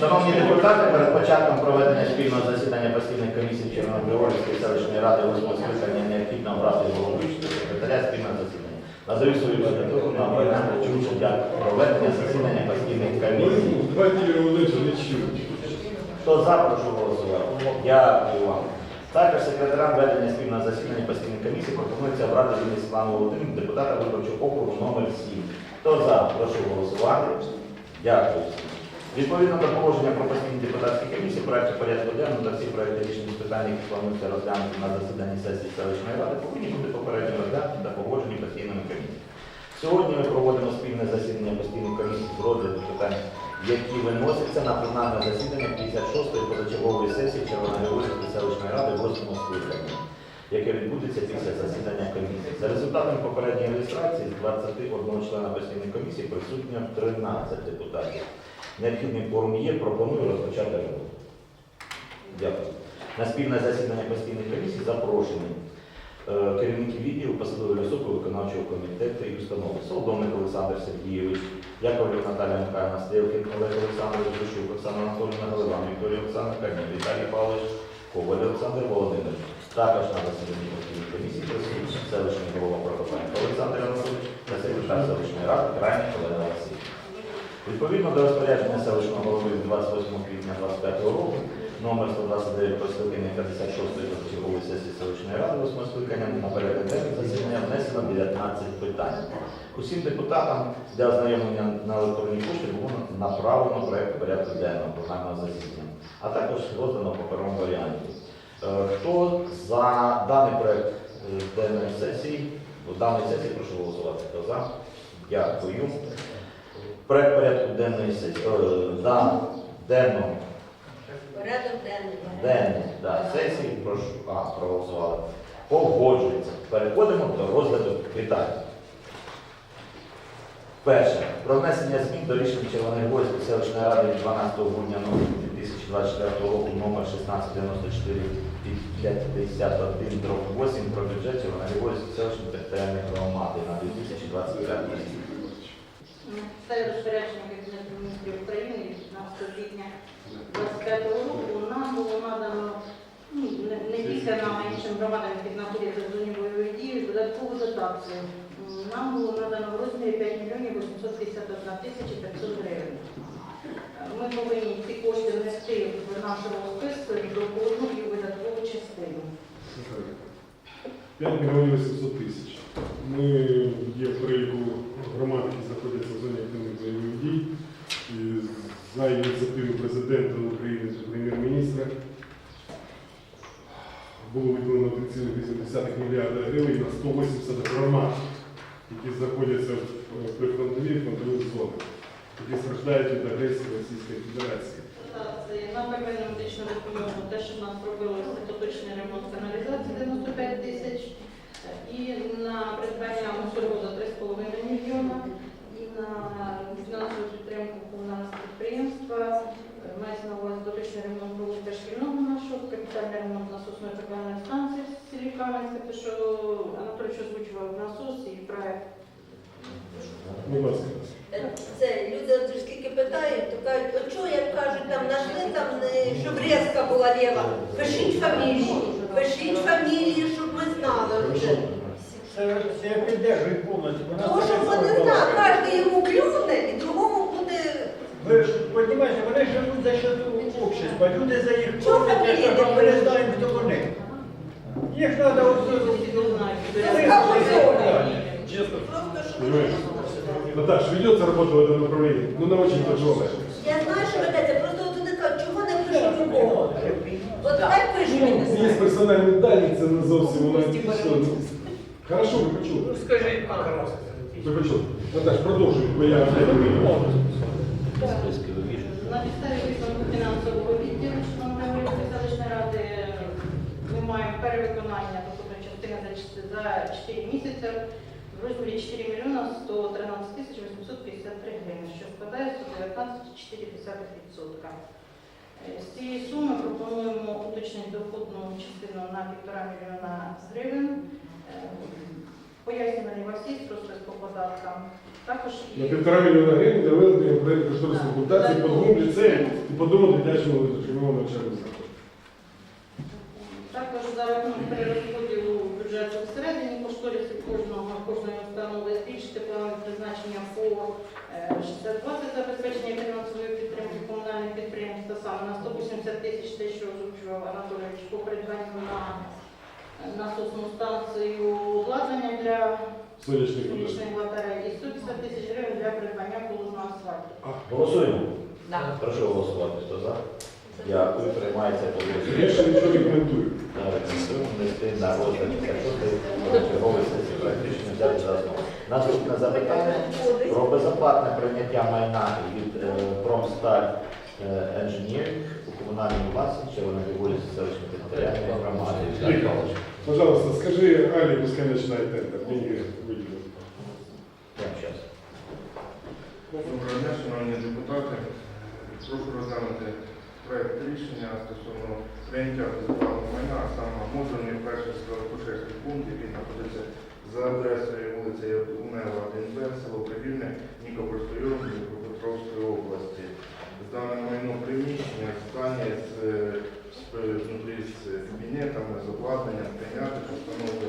Шановні депутати, перед початком проведення спільного засідання постійної комісії Червоногригорівської селищної ради 8 скликання необхідно обрати головуючого секретаря спільного засідання. Надаю свою кандидатуру на обрання головуючого для проведення засідання постійних комісій. Хто за, прошу голосувати. Дякую вам. Також секретарем ведення спільного засідання постійної комісії пропонується обрати Денис Іван Володимир, депутата виборчого округу номер 7. Хто за, прошу голосувати. Дякую. Відповідно до положення про постійні депутатські комісії, проекту порядку денного та всі проекти рішень з питань, які плануються розглянути на засіданні сесії селищної ради, повинні бути попередньо розглянуті та погоджені постійними комісіями. Сьогодні ми проводимо спільне засідання постійної комісії з розгляду питань, які виносяться на пленарне засідання 56-ї позачергової сесії Червоногорівської селищної ради 8 скликання, яке відбудеться після засідання комісії. За результатами попередньої реєстрації з 21 члена постійної комісії присутньо 13 депутатів. Необхідний форум є, пропоную розпочати роботу. Дякую. На спільне засідання постійної комісії запрошені е, керівники відділу, посадові особи виконавчого комітету і установи. Солдовник Олександр Сергійович, Яковлів Наталія Михайловна Стрілкін, Олег Олександрович Душук, Оксана Анатолійовна Голова, Вікторія Олександр Камінь, Віталій Павлович, Коваль Олександр Володимирович. Також на засіданні постійної комісії присутні селищний голова Прокопенко Олександр Анатолійович та секретар селищної ради Крайній Олег Олексійович. Відповідно до розпорядження селищного голови 28 квітня 2025 року, номер 129 про скликання 56-ї позачергової сесії селищної ради 8 скликання на денний засідання внесено 19 питань. Усім депутатам для ознайомлення на електронній пошті було направлено проєкт порядку денного програмного засідання, а також роздано в паперовому варіанті. Е, Хто за даний проєкт е, денної сесії, в даної сесії прошу голосувати. Хто за? Дякую. Проект порядку денної сесії, е, да, денного, Порядок денний. денний, да, сесії, прошу, а, проголосували. Погоджується. Переходимо до розгляду питань. Перше. Про внесення змін до рішення Червоногорської селищної ради від 12 грудня 2024 року номер 1694 51 8 про бюджет Червоногорської селищної територіальної громади на 2025 рік. Це розпорядження Кабінету міністрів України від 15 квітня 25 року. Нам було надано ну, не, тільки нам, а іншим громадам, які знаходяться в зоні бойових дій, додаткову дотацію. Нам було надано в розмірі 5 мільйонів 851 тисячі 500 гривень. Ми повинні ці кошти внести в нашому списку до одну і видаткову частину. 5 мільйонів 800 тисяч. Ми є в переліку громад, знаходяться зоні активних бойових дій. І за ініціативи президента України та прем'єр-міністра було виділено 3,8 мільярда гривень на 180 громад, які знаходяться в прифронтовій фронтових зонах, які страждають від агресії Російської Федерації. Це на первинну медичну допомогу, те, що в нас робили остаточний ремонт каналізації 95 тисяч, і на придбання мусору за 3,5 мільйона, на фінансову підтримку комунального підприємства, е, мається на увазі дотичний ремонт вулиця шкільного нашого, капітальний ремонт насосної торговельної станції в селі Кам'янське, те, що Анатолій озвучував насос і проект. Будь ласка. Це люди от скільки питають, то кажуть, от чого, як кажуть, там знайшли там, не- щоб резка була ліва. Пишіть фамілію, пишіть фамілію, щоб ми знали вже. Це це я піддержую повністю. Тому що вони знають, кожен йому клюне, і другому буде. Ви ж розумієте, вони живуть за счет общества. Люди за їх Чого платять, ми не знаємо, хто вони. Їх треба. Честно. Що. Понимаешь? Наташ, ведется работа в этом направлении, но она очень тяжелая. Я знаю, що ведеться, просто от вони кажуть, чого не пишуть у кого. От хай пишуть. Є персональні дані, це не зовсім вона все. Хорошо, ви почули. Ну скажіть, Ви почули. Наташ, продовжуй, бо я не розумію. На підставі висновку фінансового відділу Чорногорівської селищної ради ми маємо перевиконання доходної частини за чт- за 4 місяці в розмірі 4 мільйона 113 тисяч 853 гривень, що складає 119,4%. Е, З цієї суми пропонуємо уточнити доходну частину на 1,5 мільйона гривень. Пояснюваний у вас є розпис по податкам. Також На і півтора мільйона гривень для виведення проєкту кошторисної документації по двом ліцеям і по одному дитячому дошкільному навчальному закладу. також за рахунок перерозподілу бюджету всередині кошторисів кожного кожної установи збільшити план призначення по е, 6020 забезпечення фінансової підтримки комунальних підприємств та саме на 180 тисяч те, що озвучував Анатолійович по придбанню на насосну станцію обладнання для Сонячний куток. сонячної батареї і 150 тисяч гривень для придбання полозного асфальту. Голосуємо. Да. Прошу голосувати. Хто за? Дякую. Приймається Я ще нічого не коментую. Внести на розгляд 56 чергової сесії рішення взяти за основу. Наступне запитання про безоплатне прийняття майна від е, Промсталь е, Engineering у комунальному власності Червоногригорівській селищної територіальної громади. Віталій Павлович, Пожалуйста, скажи Алі, пускай начинает тендер. Деньги выделят. прямо зараз. Доброго дня, шановні депутати. Прошу розглянути проект рішення стосовно прийняття безоплатного майна, а саме модульний перший скорокушерський пункт, який знаходиться за адресою вулиця Унева, 1Б, село Привільне, Нікопольської області, Дніпропетровської області. Здане майно приміщення в стані з, з, внутрі з кабінетами, з обладнанням, прийняти, що встановити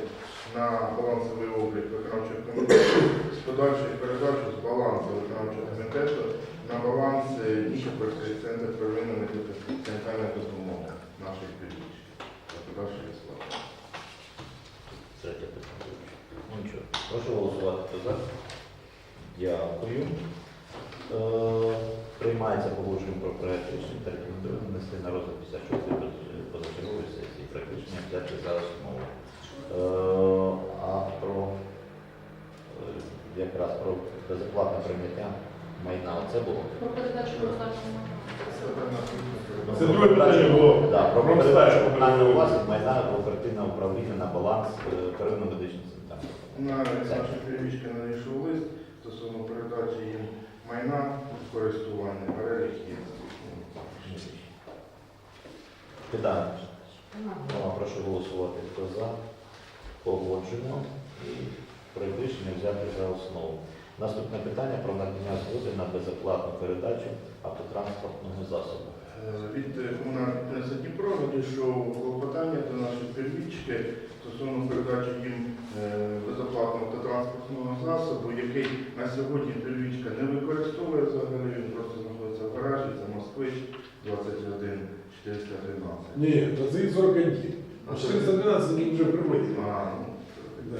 на балансовий облік виконавчого комітету з подальшою передачою з балансу виконавчого комітету на баланс е, Нікопольської центру первинної медико-санітарної допомоги. За подальшою сплатою. Третє питання. Ну. Прошу голосувати. За? Дякую. Е, Приймається погодження про проект рішення та рекомендуємо внести на розгляд 56 позачергової сесії. Рішення взяти за основу. Е, А про е, якраз про безоплатне прийняття майна. Оце було? Про передачу роздачу. Це друге питання було. Да, про передачу Мстафа. комунального власності майна оперативного управління на баланс е, первинного медичного центру. На наші перевічки надійшов лист стосовно передачі їм майна в користування перелік є. Питання. Ну, прошу голосувати. Хто за? Погоджено. І рішення взяти за основу. Наступне питання про надання згоди на безоплатну передачу автотранспортного засобу. Е, Від е, комунального підприємства Дніпро надійшов клопотання до нашої первічки стосовно передачі їм е, безоплатного автотранспортного засобу, який на сьогодні первічка не використовує взагалі, він просто знаходиться в гаражі, це Москвич 21 413. Ні, то це 41. А 412 они уже приводили. А, ну, Да.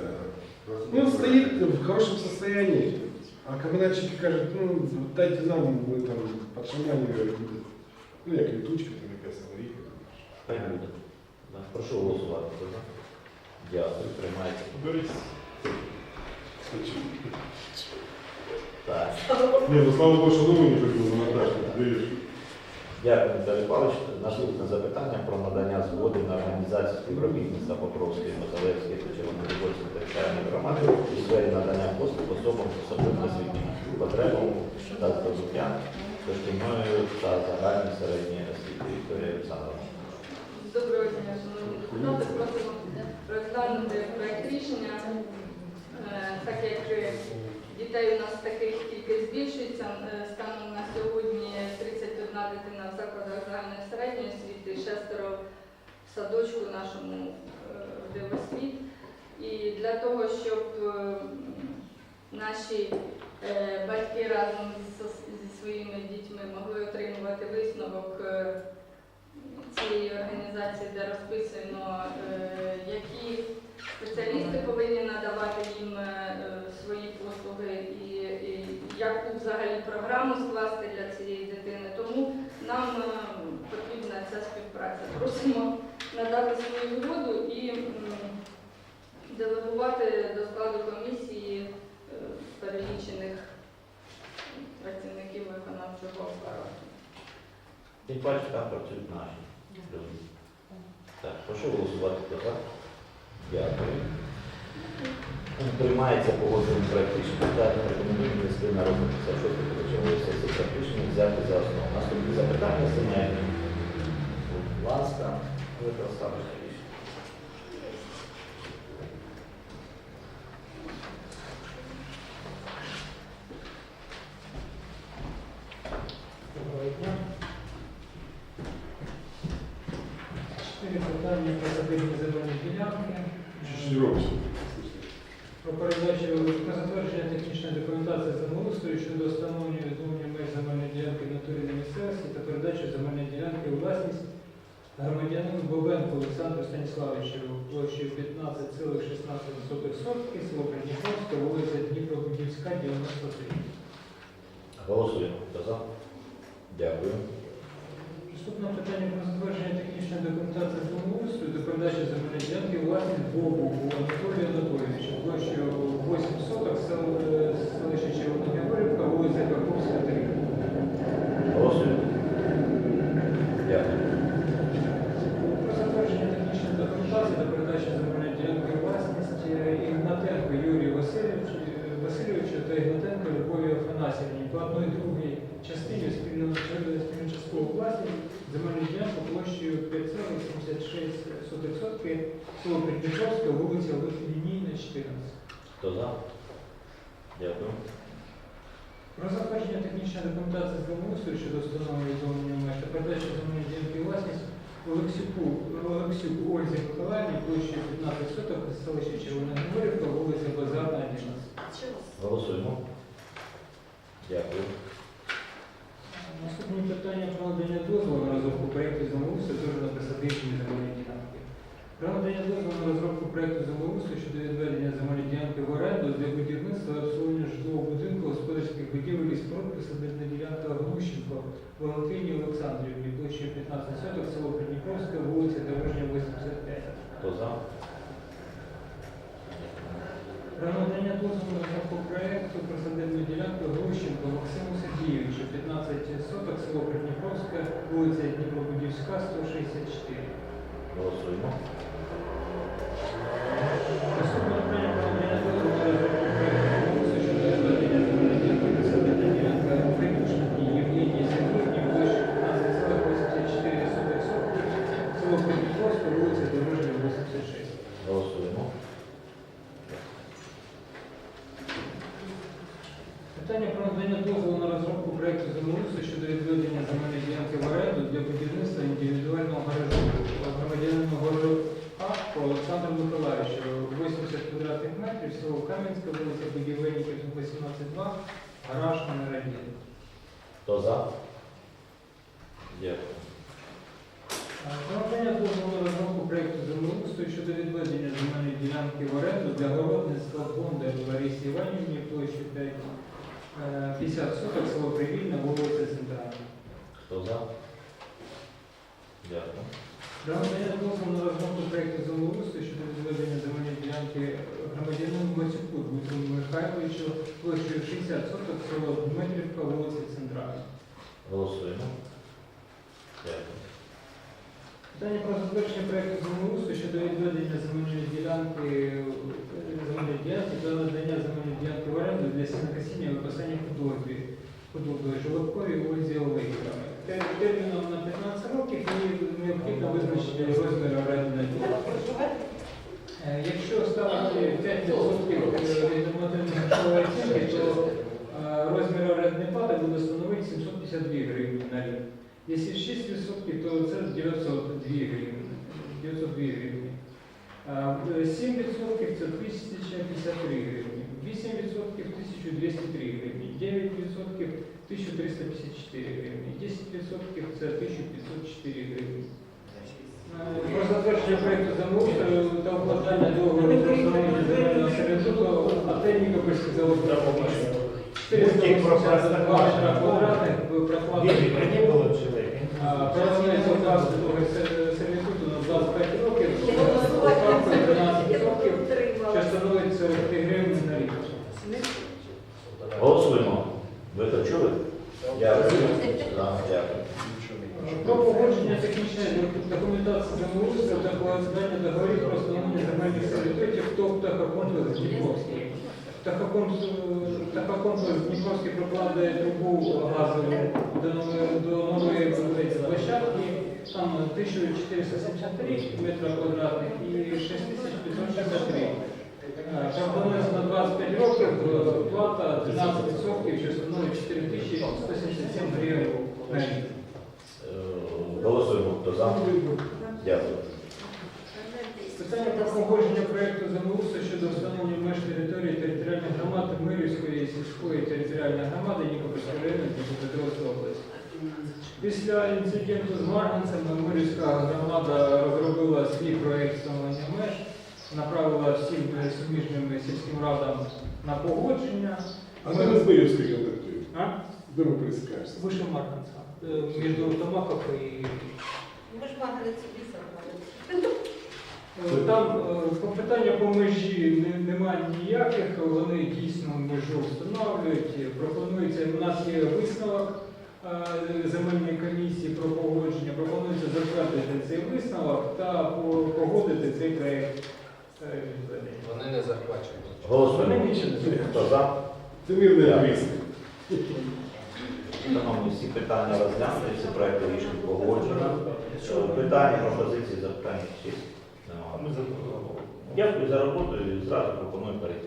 21. Ну, он стоит в хорошем состоянии. А коммунальщики кажут, ну, дайте нам, мы там под ну, як летучка, там якась аварійка. Хай буде. Да. Прошу голосувати. Хто за? Дякую. Приймається. Говорить, Так. Не, ну слава Богу, що не придумали, Наташа, видиш. Дякую, Віталій Павлович. Наступне запитання про надання згоди на організацію співробітництва Покровської, Мозолевської та Червоногорської територіальної громади у сфері надання послуг особам з особливими освітніми потребами та здобуття дошкільної та загальної середньої освіти. Вікторія Олександровна. Доброго дня, шановні депутати. Просимо розглянути проект рішення, Е, так як е, дітей у нас таких тільки збільшується. е, Станом на сьогодні 31 дитина в закладах загальної середньої освіти, шестеро в садочку нашому е, дивосвіт. І для того, щоб е, наші батьки разом зі своїми дітьми могли отримувати висновок цієї організації, де розписано, які спеціалісти повинні надавати їм е, свої послуги і, і яку взагалі програму скласти для цієї дитини. Тому нам е, потрібна ця співпраця. Просимо надати свою згоду і делегувати до складу комісії е, перелічених працівників виконавчого апарату. Тим паче там працюють наші. Так, прошу голосувати. За? Дякую. Приймається погоджений проект рішення. Рекомендує внести на розгляд 56 почалося цей рішення взяти за основу. Наступні запитання немає. Будь ласка, ви поставите рішення. Доброго дня. Чотири питання про забиті земельні ділянки. Шість років. Про передачу про затвердження технічної документації землеустрою щодо встановлення відновлення меж земельної ділянки в натурі на місцевості та передачу земельної ділянки у власність громадянину Бобенку Олександру Станіславовичу площею 15,16 сотки, село Придніпровське, вулиця Дніпробудівська, 93. Голосуємо. Хто за? Дякую. Наступне питання про затвердження технічної документації землеустрою до передачі земельної ділянки у Анатолія Анатолійовича, площею 8 соток, сел- е, селище Червона Георгівка, вулиця Карповська, 3. Голосуємо. Дякую. Про затвердження технічної документації до передачі земельної ділянки у власність е, Ігнатенко Юрію Васильовичу, е, Васильовичу та Ігнатенко Любові Афанасівні по одній другій частині спільного спільну часткову власність земельної ділянки площею 5,76 сотки, село Придніпровське, вулиця Лінійна, 14. Хто за? Дякую. Про затвердження технічної документації з землеустрою щодо встановлення відновлення меж та передачі земельної ділянки у власність Олексюку, Олексюку Ользі Миколаївні площею 15 соток, селище Червона Григорівка, вулиця Базарна, 11. Голосуємо. Дякую. Наступне питання про надання дозволу на розробку проєкту землеустрою теж на присадибні земельні ділянки. Про надання дозволу на розробку проєкту землеустрою щодо відведення земельної ділянки в оренду для будівництва і обслуговування житлового будинку, господарських будівель і споруд присадибна ділянка Глущенко Валентині Олександрівні, площею 15 соток, село Придніпровське, вулиця Дорожня, 85. Хто за? Про надання дозволу на розробку проєкту про садибну ділянку Глущенко Максиму Сергійовичу, 15 соток, село Придніпровське, вулиця Дніпробудівська, 164. Голосуємо. Наступне питання про надання дозволу на розробку проєкту конкурсу щодо відведення земельної ділянки для садибна ділянка Придніпровській Євгенії Сергіївні, площа 15,84 соток, село Придніпровське, вулиця Дорожня, 86. Голосуємо. Питання про надання дозволу на розробку проєкту землеустрою щодо відведення земельної ділянки в оренду для будівництва індивідуального гаражу громадянину Горжука Олександру Миколаївичу, 80 квадратних метрів, село Кам'янське, вулиця Будівельників, 18.2, гараж номер 1. Хто за? Дякую. Про надання дозволу розробку проєкту землеустрою щодо відведення земельної ділянки в оренду для городництва Бондар Ларисі Іванівні, площі 5, е, 50 соток, село Привільне, вулиця Центральна. Хто за? Дякую. Надання дозволу на розробку проєкту землеустрою щодо відведення земельної ділянки громадянину Мацюку Дмитру Михайловичу, площею 60 соток, село Дмитрівка, вулиця Центральна. Голосуємо. Дякую. Питання про затвердження проєкту землеустрою щодо відведення земельної ділянки е, земельної ділянки та надання земельної ділянки в оренду для сінокосіння і випасання худоби худоби Жолобкові Ользі Олегівни. Тер- Терміном на 15 років і необхідно визначити розмір орендної плати. Е, Якщо ставити 5% від нормативної оцінки, то е, розмір орендної плати буде становити 752 гривні на рік. Якщо 6%, то це 902 гривні. 902 гривні. Е, 7% це 1053 гривні. 8% 1203 гривні. 9% 1354 гривні. 10% це 1504 гривні. Про затвердження проєкту землеустрою та укладання договору про встановлення земельного сервітуту Антенніка завод Драгомишля. 482 метра квадратних прокладені. Проводиться указ того сервітуту на 25 років, Не голосувати ставкою не 13 Я років, що утримала. становить 43 гривні на рік. Голосуємо. Ви то чули? Дякую. За. Дякую. Про погодження технічної документації землеустрою та складання договорів про встановлення земельних сервітутів ТОП «Птахокомплекс Дніпровський». «Птахокомплекс Дніпровський прокладає трубу газову до нової, до нової вулиці площадки. Там 1473 метра квадратних і 6563. Пропонується на 25 років е, плата 13% що становить 4177 гривень на рік. Голосуємо хто за. Дякую. Питання про погодження проєкту землеусу щодо встановлення меж території територіальної громади Мирівської сільської територіальної громади Нікопольського району Дніпропетровської області. Після інциденту з Марганцем Мирівська громада розробила свій проєкт встановлення меж направила всім суміжним сільським радам на погодження. А де ми з Боївською контактуємо? А? Де ми пересікаємося? Вище Марганца. Е, Між Томаков і Ми ж собі Е, Там е, по питання по межі немає ніяких, вони дійсно межу встановлюють. Пропонується, у нас є висновок земельної комісії про погодження, пропонується затвердити цей висновок та погодити цей проєкт. Вони не захвачені. Голосуємо. Вони нічого не зроблять. Хто за? Це мирне Дякую. Шановні, всі питання розглянули, всі проекти рішень погоджені. Е, Питання, пропозиції, запитання? Немає. Дякую за роботу і зразу пропоную перейти.